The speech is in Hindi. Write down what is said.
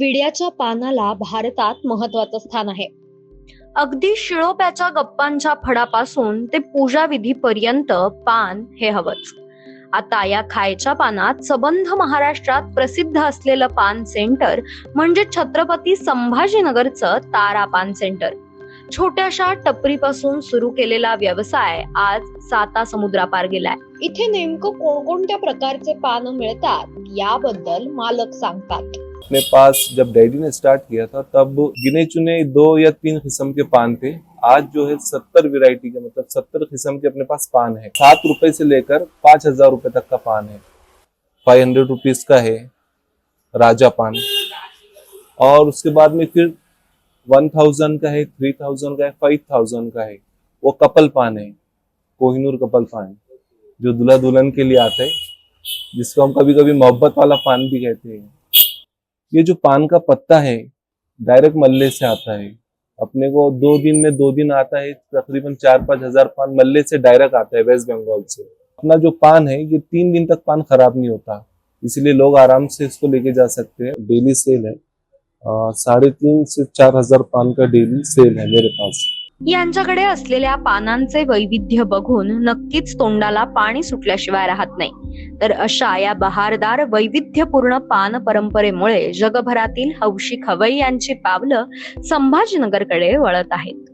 विड्याच्या पानाला भारतात महत्वाचं स्थान आहे. अगदी शिळोप्याच्या गप्पांच्या फडापासून ते पूजा विधीपर्यंत पान हे हवंच. आता या खायच्या पानात सबंध महाराष्ट्रात प्रसिद्ध असलेलं पान सेंटर म्हणजे छत्रपती संभाजीनगरचं तारा पान सेंटर. छोट्याशा टपरीपासून सुरू केलेला व्यवसाय आज साता समुद्रापार गेलाय. इथे नेमकं कोणकोणत्या प्रकारचे पान मिळतात याबद्दल मालक सांगतात. अपने पास जब डैडी ने स्टार्ट किया था, तब गिने चुने दो या तीन किस्म के पान थे। आज जो है सत्तर वैरायटी के मतलब सत्तर किस्म के अपने पास पान है। सात रुपए से लेकर पाँच हज़ार रुपए तक का पान है। फाइव हंड्रेड रुपीज़ का है राजा पान। और उसके बाद में फिर वन थाउज़ेंड का है थ्री थाउज़ेंड का है फाइव थाउज़ेंड का है। वो कपल पान है, कोहिनूर कपल पान, जो दुल्हा दुल्हन के लिए आता है, जिसको हम कभी कभी मोहब्बत वाला पान भी कहते हैं। ये जो पान का पत्ता है डायरेक्ट मल्ले से आता है। अपने को दो दिन में दो दिन आता है, तकरीबन चार पाँच हज़ार पान मल्ले से डायरेक्ट आता है वेस्ट बंगाल से। अपना जो पान है, ये तीन दिन तक पान खराब नहीं होता। इसलिए लोग आराम से इसको लेके जा सकते हैं। डेली सेल है। साढ़े तीन से चार हज़ार पान का डेली सेल है मेरे पास। यांच्याकडे असलेल्या पानांचे वैविध्य बघून नक्कीच तोंडाला पाणी सुटल्याशिवाय राहत नाही. तर अशा या बहारदार वैविध्यपूर्ण पान परंपरेमुळे जगभरातील हौशी खवय्यांची पावलं संभाजीनगरकडे वळत आहेत.